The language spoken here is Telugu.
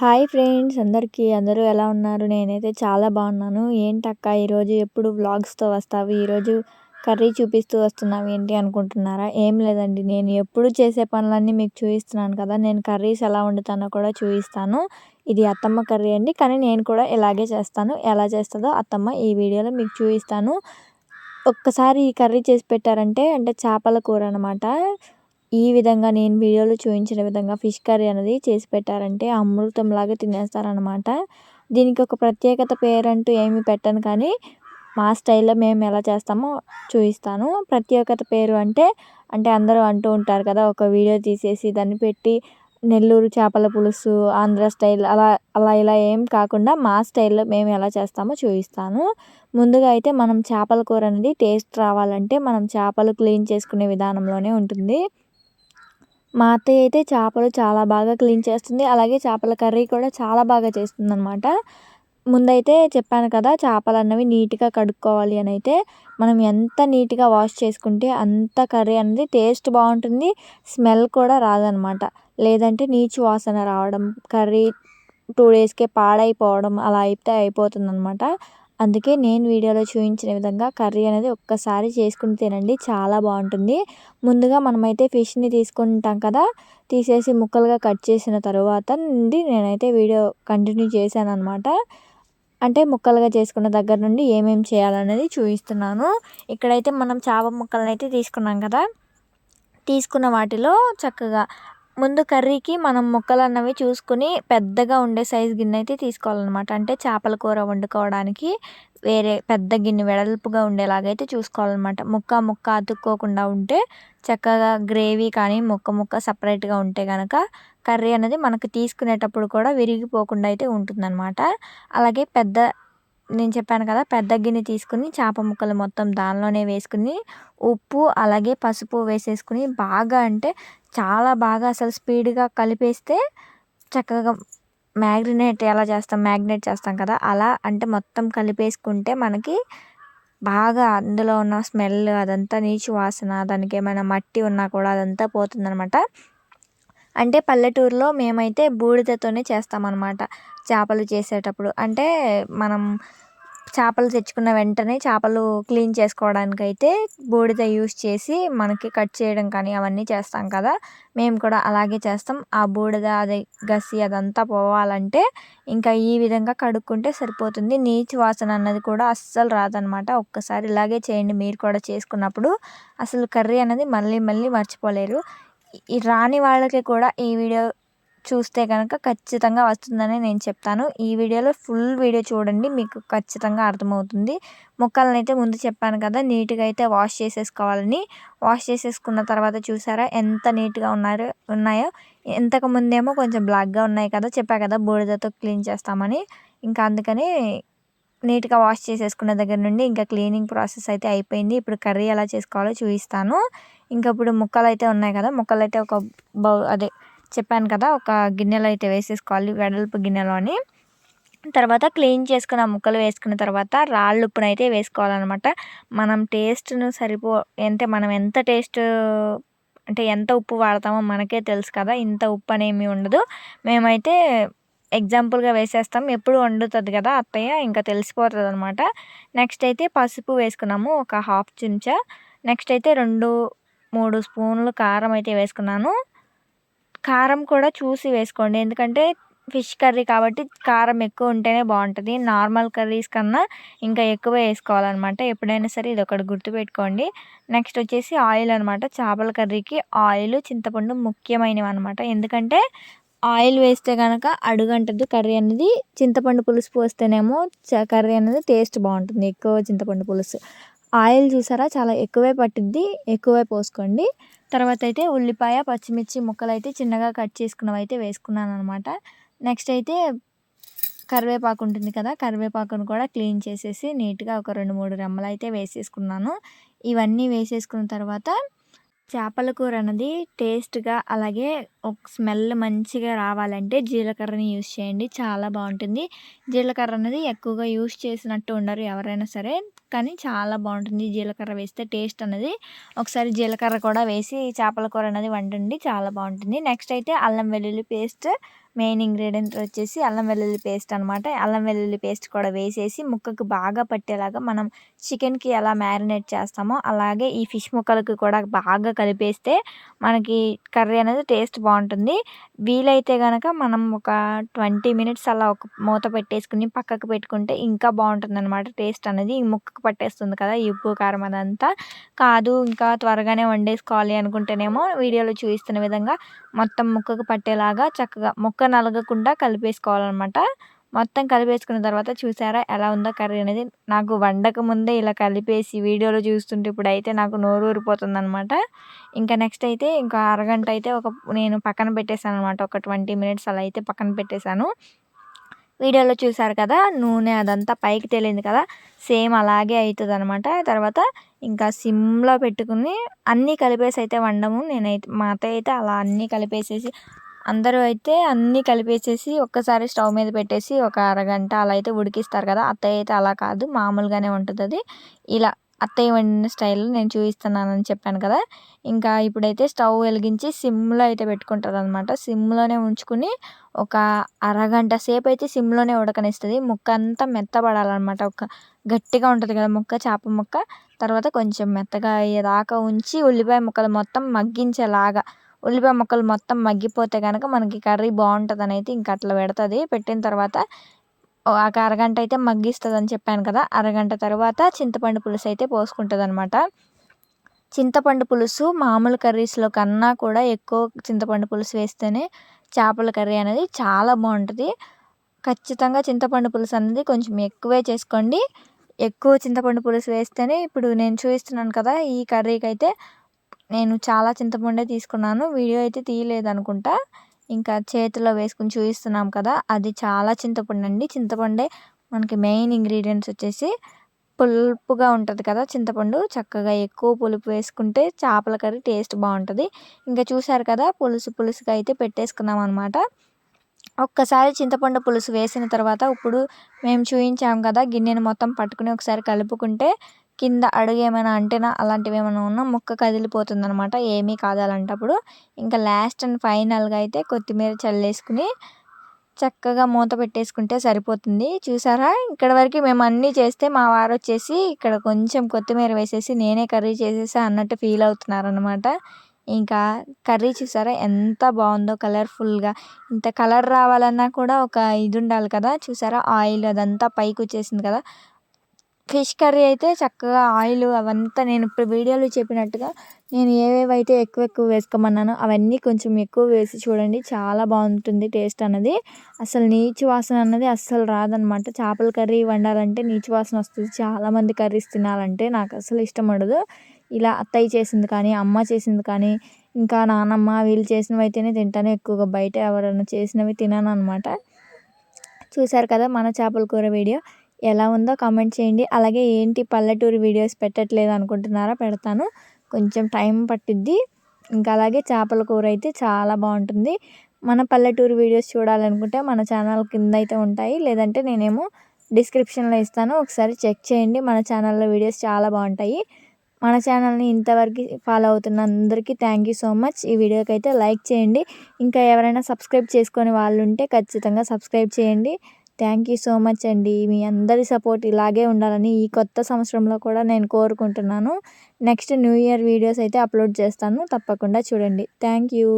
హాయ్ ఫ్రెండ్స్ అందరికీ. అందరూ ఎలా ఉన్నారు? నేనైతే చాలా బాగున్నాను. ఏంటక్క ఈరోజు ఎప్పుడు వ్లాగ్స్తో వస్తావు? ఈరోజు కర్రీ చూపిస్తూ వస్తున్నావు ఏంటి అనుకుంటున్నారా? ఏం లేదండి. నేను ఎప్పుడు చేసే పనులన్నీ మీకు చూపిస్తున్నాను కదా. నేను కర్రీస్ ఎలా వండుతానో కూడా చూపిస్తాను. ఇది అత్తమ్మ కర్రీ అండి. కానీ నేను కూడా ఇలాగే చేస్తాను. ఎలా చేస్తుందో అత్తమ్మ ఈ వీడియోలో మీకు చూపిస్తాను. ఒక్కసారి ఈ కర్రీ చేసి పెట్టారంటే అంటే చేపల కూర అనమాట ఈ విధంగా నేను వీడియోలో చూపించిన విధంగా ఫిష్ కర్రీ అనేది చేసి పెట్టారంటే అమృతంలాగా తినేస్తారనమాట దీనికి ఒక ప్రత్యేకత పేరంటూ ఏమి పెట్టను కానీ మా స్టైల్లో మేము ఎలా చేస్తామో చూపిస్తాను. ప్రత్యేకత పేరు అంటే అంటే అందరూ అంటూ ఉంటారు కదా ఒక వీడియో తీసేసి దాన్ని పెట్టి నెల్లూరు చేపల పులుసు ఆంధ్ర స్టైల్ అలా అలా ఇలా ఏం కాకుండా మా స్టైల్లో మేము ఎలా చేస్తామో చూపిస్తాను. ముందుగా అయితే మనం చేపల కూర అనేది టేస్ట్ రావాలంటే మనం చేపలు క్లీన్ చేసుకునే విధానంలోనే ఉంటుంది. మా అత్తయ్య అయితే చేపలు చాలా బాగా క్లీన్ చేస్తుంది. అలాగే చేపల కర్రీ కూడా చాలా బాగా చేస్తుంది అనమాట ముందైతే చెప్పాను కదా చేపలు అన్నవి నీట్గా కడుక్కోవాలి అని అయితే. మనం ఎంత నీట్గా వాష్ చేసుకుంటే అంత కర్రీ అనేది టేస్ట్ బాగుంటుంది స్మెల్ కూడా రాదనమాట లేదంటే నీచు వాసన రావడం కర్రీ టూ డేస్కే పాడైపోవడం అలా అయితే అయిపోతుంది అనమాట అందుకే నేను వీడియోలో చూపించిన విధంగా కర్రీ అనేది ఒక్కసారి చేసుకుని తినండి చాలా బాగుంటుంది. ముందుగా మనమైతే ఫిష్ని తీసుకుంటాం కదా తీసేసి ముక్కలుగా కట్ చేసిన తర్వాత నుండి నేనైతే వీడియో కంటిన్యూ చేశాను అనమాట అంటే ముక్కలుగా చేసుకున్న దగ్గర నుండి ఏమేమి చేయాలనేది చూపిస్తున్నాను. ఇక్కడైతే మనం చేప ముక్కలను అయితే తీసుకున్నాం కదా తీసుకున్న వాటిలో చక్కగా ముందు కర్రీకి మనం ముక్కలు అన్నవి చూసుకుని పెద్దగా ఉండే సైజు గిన్నె అయితే తీసుకోవాలన్నమాట. అంటే చేపల కూర వండుకోవడానికి వేరే పెద్ద గిన్నె వెడల్పుగా ఉండేలాగైతే చూసుకోవాలన్నమాట. ముక్క ముక్క అతుక్కోకుండా ఉంటే చక్కగా గ్రేవీ కానీ ముక్క ముక్క సపరేట్గా ఉంటే కనుక కర్రీ అనేది మనకు తీసుకునేటప్పుడు కూడా విరిగిపోకుండా అయితే ఉంటుందన్నమాట. అలాగే పెద్ద నేను చెప్పాను కదా పెద్ద గిన్నె తీసుకుని చేప ముక్కలు మొత్తం దానిలోనే వేసుకుని ఉప్పు అలాగే పసుపు వేసేసుకుని బాగా అంటే చాలా బాగా అసలు స్పీడ్గా కలిపేస్తే చక్కగా మ్యాగ్రినేట్ ఎలా చేస్తాం మ్యాగ్నేట్ చేస్తాం కదా. అలా అంటే మొత్తం కలిపేసుకుంటే మనకి బాగా అందులో ఉన్న స్మెల్ అదంతా నీచు వాసన దానికి ఏమైనా మట్టి ఉన్నా కూడా అదంతా పోతుందనమాట అంటే పల్లెటూరులో మేమైతే బూడిదతోనే చేస్తామన్నమాట. చేపలు చేసేటప్పుడు అంటే మనం చేపలు తెచ్చుకున్న వెంటనే చేపలు క్లీన్ చేసుకోవడానికి అయితే బూడిద యూస్ చేసి మనకి కట్ చేయడం కానీ అవన్నీ చేస్తాం కదా. మేము కూడా అలాగే చేస్తాం. ఆ బూడిద అది గసి అదంతా పోవాలంటే ఇంకా ఈ విధంగా కడుక్కుంటే సరిపోతుంది. నీచు వాసన అన్నది కూడా అస్సలు రాదనమాట ఒక్కసారి ఇలాగే చేయండి. మీరు కూడా చేసుకున్నప్పుడు అసలు కర్రీ అనేది మళ్ళీ మళ్ళీ మర్చిపోలేరు. ఈ రాని వాళ్ళకి కూడా ఈ వీడియో చూస్తే కనుక ఖచ్చితంగా వస్తుందని నేను చెప్తాను. ఈ వీడియోలో ఫుల్ వీడియో చూడండి మీకు ఖచ్చితంగా అర్థమవుతుంది. ముక్కలను అయితే ముందు చెప్పాను కదా నీట్గా అయితే వాష్ చేసేసుకోవాలని. వాష్ చేసేసుకున్న తర్వాత చూసారా ఎంత నీట్గా ఉన్నారు ఉన్నాయో? ఇంతకు ముందేమో కొంచెం బ్లాక్గా ఉన్నాయి కదా చెప్పా కదా బూడిదతో క్లీన్ చేస్తామని. ఇంకా అందుకని నీట్గా వాష్ చేసేసుకున్న దగ్గర నుండి ఇంకా క్లీనింగ్ ప్రాసెస్ అయితే అయిపోయింది. ఇప్పుడు కర్రీ ఎలా చేసుకోవాలో చూపిస్తాను. ఇంకా ఇప్పుడు ముక్కలు అయితే ఉన్నాయి కదా ముక్కలు అయితే ఒక బౌ అదే చెప్పాను కదా ఒక గిన్నెలో అయితే వేసేసుకోవాలి వెడల్పు గిన్నెలోని తర్వాత క్లీన్ చేసుకున్న ముక్కలు వేసుకున్న తర్వాత రాళ్ళు ఉప్పునైతే వేసుకోవాలన్నమాట. మనం టేస్ట్ను సరిపో అంటే మనం ఎంత టేస్ట్ అంటే ఎంత ఉప్పు వాడతామో మనకే తెలుసు కదా ఇంత ఉప్పు అనేమి ఉండదు. మేమైతే ఎగ్జాంపుల్గా వేసేస్తాం ఎప్పుడు వండుతుంది కదా అత్తయ్య ఇంకా తెలిసిపోతుంది అనమాట నెక్స్ట్ అయితే పసుపు వేసుకున్నాము ఒక హాఫ్ చెంచా. నెక్స్ట్ అయితే రెండు మూడు స్పూన్లు కారం అయితే వేసుకున్నాను. కారం కూడా చూసి వేసుకోండి. ఎందుకంటే ఫిష్ కర్రీ కాబట్టి కారం ఎక్కువ ఉంటేనే బాగుంటుంది. నార్మల్ కర్రీస్ కన్నా ఇంకా ఎక్కువ వేసుకోవాలన్నమాట. ఎప్పుడైనా సరే ఇది ఒకటి గుర్తుపెట్టుకోండి. నెక్స్ట్ వచ్చేసి ఆయిల్ అనమాట చేపల కర్రీకి ఆయిల్ చింతపండు ముఖ్యమైనవి అనమాట ఎందుకంటే ఆయిల్ వేస్తే కనుక అడుగంటది కర్రీ అనేది. చింతపండు పులుసు పోస్తేనేమో కర్రీ అనేది టేస్ట్ బాగుంటుంది. ఎక్కువ చింతపండు పులుసు. ఆయిల్ చూసారా? చాలా ఎక్కువే పట్టిద్ది. ఎక్కువే పోసుకోండి. తర్వాత అయితే ఉల్లిపాయ పచ్చిమిర్చి ముక్కలు అయితే చిన్నగా కట్ చేసుకున్నవి అయితే వేసుకున్నాను అనమాట నెక్స్ట్ అయితే కరివేపాకు ఉంటుంది కదా? కరివేపాకును కూడా క్లీన్ చేసేసి నీట్గా ఒక రెండు మూడు రెమ్మలు అయితే వేసేసుకున్నాను. ఇవన్నీ వేసేసుకున్న తర్వాత చేపల కూర అనేది టేస్ట్గా అలాగే ఒక స్మెల్ మంచిగా రావాలంటే జీలకర్రని యూస్ చేయండి. చాలా బాగుంటుంది. జీలకర్ర అనేది ఎక్కువగా యూస్ చేసినట్టు ఉండరు ఎవరైనా సరే. కానీ చాలా బాగుంటుంది. జీలకర్ర వేస్తే టేస్ట్ అనేది ఒకసారి జీలకర్ర కూడా వేసి చేపల కూర అనేది వండండి. చాలా బాగుంటుంది. నెక్స్ట్ అయితే అల్లం వెల్లుల్లి పేస్ట్. మెయిన్ ఇంగ్రీడియంట్ వచ్చేసి అల్లం వెల్లుల్లి పేస్ట్ అనమాట అల్లం వెల్లుల్లి పేస్ట్ కూడా వేసేసి ముక్కకు బాగా పట్టేలాగా మనం చికెన్కి ఎలా మ్యారినేట్ చేస్తామో అలాగే ఈ ఫిష్ ముక్కలకి కూడా బాగా కలిపేస్తే మనకి కర్రీ అనేది టేస్ట్ బాగుంటుంది. వీలైతే కనుక మనం ఒక ట్వంటీ మినిట్స్ అలా ఒక మూత పెట్టేసుకుని పక్కకు పెట్టుకుంటే ఇంకా బాగుంటుంది అనమాట టేస్ట్ అనేది ఈ ముక్కకు పట్టేస్తుంది కదా ఈ ఉప్పు కారం అదంతా. కాదు ఇంకా త్వరగానే వండేసుకోవాలి అనుకుంటేనేమో వీడియోలో చూపిస్తున్న విధంగా మొత్తం ముక్కకు పట్టేలాగా చక్కగా ముక్క నలగకుండా కలిపేసుకోవాలన్నమాట. మొత్తం కలిపేసుకున్న తర్వాత చూసారా ఎలా ఉందో కర్రీ అనేది. నాకు వండక ముందే ఇలా కలిపేసి వీడియోలో చూస్తుంటే ఇప్పుడు అయితే నాకు నోరు ఊరిపోతుంది అనమాట ఇంకా నెక్స్ట్ అయితే ఇంకా అరగంట అయితే ఒక నేను పక్కన పెట్టేశాను అనమాట ఒక ట్వంటీ మినిట్స్ అలా అయితే పక్కన పెట్టేశాను. వీడియోలో చూసారు కదా నూనె అదంతా పైకి తేలింది కదా సేమ్ అలాగే అవుతుంది అనమాట తర్వాత ఇంకా సిమ్లో పెట్టుకుని అన్నీ కలిపేసి అయితే వండము. నేనైతే మా అత్తయ్య అయితే అలా అన్నీ కలిపేసేసి అందరూ అయితే అన్నీ కలిపేసేసి ఒక్కసారి స్టవ్ మీద పెట్టేసి ఒక అరగంట అలా అయితే ఉడికిస్తారు కదా అత్తయ్య అయితే అలా కాదు మామూలుగానే ఉంటుంది అది. ఇలా అత్తయ్య వండిన స్టైల్ నేను చూపిస్తున్నానని చెప్పాను కదా. ఇంకా ఇప్పుడైతే స్టవ్ వెలిగించి సిమ్లో అయితే పెట్టుకుంటుంది అనమాట సిమ్లోనే ఉంచుకుని ఒక అరగంట సేపు అయితే సిమ్లోనే ఉడకనిస్తుంది. ముక్క అంతా మెత్తబడాలన్నమాట ఒక గట్టిగా ఉంటుంది కదా ముక్క చేప ముక్క. తర్వాత కొంచెం మెత్తగా అయ్యేదాకా ఉంచి ఉల్లిపాయ ముక్కలు మొత్తం మగ్గించేలాగా ఉల్లిపాయ ముక్కలు మొత్తం మగ్గిపోతే కనుక మనకి కర్రీ బాగుంటుంది అని అయితే ఇంకా అట్లా పెడుతుంది. పెట్టిన తర్వాత ఒక అరగంట అయితే మగ్గిస్తుంది అని చెప్పాను కదా అరగంట తర్వాత చింతపండు పులుసు అయితే పోసుకుంటుంది అనమాట చింతపండు పులుసు మామూలు కర్రీస్లో కన్నా కూడా ఎక్కువ చింతపండు పులుసు వేస్తేనే చేపల కర్రీ అనేది చాలా బాగుంటుంది. ఖచ్చితంగా చింతపండు పులుసు అనేది కొంచెం ఎక్కువే చేసుకోండి. ఎక్కువ చింతపండు పులుసు వేస్తేనే ఇప్పుడు నేను చూపిస్తున్నాను కదా ఈ కర్రీకి అయితే నేను చాలా చింతపండే తీసుకున్నాను. వీడియో అయితే తీయలేదు అనుకుంటా ఇంకా చేతిలో వేసుకుని చూపిస్తున్నాం కదా అది చాలా చింతపండు అండి. చింతపండే మనకి మెయిన్ ఇంగ్రీడియంట్స్ వచ్చేసి పులుపుగా ఉంటుంది కదా చింతపండు. చక్కగా ఎక్కువ పులుపు వేసుకుంటే చేపల కర్రీ టేస్ట్ బాగుంటుంది. ఇంకా చూసారు కదా పులుసు పులుసుగా అయితే పెట్టేసుకున్నాం అనమాట ఒక్కసారి చింతపండు పులుసు వేసిన తర్వాత ఇప్పుడు మేము చూయించాం కదా గిన్నెను మొత్తం పట్టుకుని ఒకసారి కలుపుకుంటే కింద అడుగు ఏమైనా అంటేనా అలాంటివి ఏమైనా ఉన్నా ముక్క కదిలిపోతుంది అనమాట ఏమీ కాదు అలాంటప్పుడు. ఇంకా లాస్ట్ అండ్ ఫైనల్గా అయితే కొత్తిమీర చల్లేసుకుని చక్కగా మూత పెట్టేసుకుంటే సరిపోతుంది. చూసారా? ఇక్కడ వరకు మేము అన్నీ చేస్తే మా వారు వచ్చేసి ఇక్కడ కొంచెం కొత్తిమీర వేసేసి నేనే కర్రీ చేసేసా అన్నట్టు ఫీల్ అవుతున్నారనమాట ఇంకా కర్రీ చూసారా? ఎంత బాగుందో కలర్ఫుల్గా ఇంత కలర్ రావాలన్నా కూడా ఒక ఇది ఉండాలి కదా. చూసారా? ఆయిల్ అదంతా పైకి వచ్చేసింది కదా. ఫిష్ కర్రీ అయితే చక్కగా ఆయిల్ అవంతా నేను ఇప్పుడు వీడియోలో చెప్పినట్టుగా నేను ఏవేవైతే ఎక్కువ ఎక్కువ వేసుకోమన్నానో అవన్నీ కొంచెం ఎక్కువ వేసి చూడండి. చాలా బాగుంటుంది టేస్ట్ అన్నది. అసలు నీచు వాసన అన్నది అస్సలు రాదనమాట చేపల కర్రీ వండాలంటే నీచు వాసన వస్తుంది. చాలామంది కర్రీస్ తినాలంటే నాకు అసలు ఇష్టం ఉండదు. ఇలా అత్తయ్య చేసింది కానీ అమ్మ చేసింది కానీ ఇంకా నానమ్మ వీళ్ళు చేసినవి అయితేనే తింటాను ఎక్కువగా. బయట ఎవరైనా చేసినవి తినాను అనమాట చూసారు కదా మన చేపల కూర వీడియో. ఎలా ఉందో కామెంట్ చేయండి. అలాగే ఏంటి పల్లెటూరు వీడియోస్ పెట్టట్లేదు అనుకుంటున్నారా పెడతాను. కొంచెం టైం పట్టిద్ది. ఇంకా అలాగే చేపల కూర అయితే చాలా బాగుంటుంది. మన పల్లెటూరు వీడియోస్ చూడాలనుకుంటే మన ఛానల్ కింద అయితే ఉంటాయి. లేదంటే నేనేమో డిస్క్రిప్షన్లో ఇస్తాను. ఒకసారి చెక్ చేయండి. మన ఛానల్లో వీడియోస్ చాలా బాగుంటాయి. మన ఛానల్ని ఇంతవరకు ఫాలో అవుతున్న అందరికీ థ్యాంక్ యూ సో మచ్ ఈ వీడియోకి అయితే లైక్ చేయండి. ఇంకా ఎవరైనా సబ్స్క్రైబ్ చేసుకొని వాళ్ళు ఉంటే ఖచ్చితంగా సబ్స్క్రైబ్ చేయండి. థ్యాంక్ యూ సో మచ్ అండి. మీ అందరి సపోర్ట్ ఇలాగే ఉండాలని ఈ కొత్త సంవత్సరంలో కూడా నేను కోరుకుంటున్నాను. నెక్స్ట్ న్యూ ఇయర్ వీడియోస్ అయితే అప్లోడ్ చేస్తాను. తప్పకుండా చూడండి. Thank you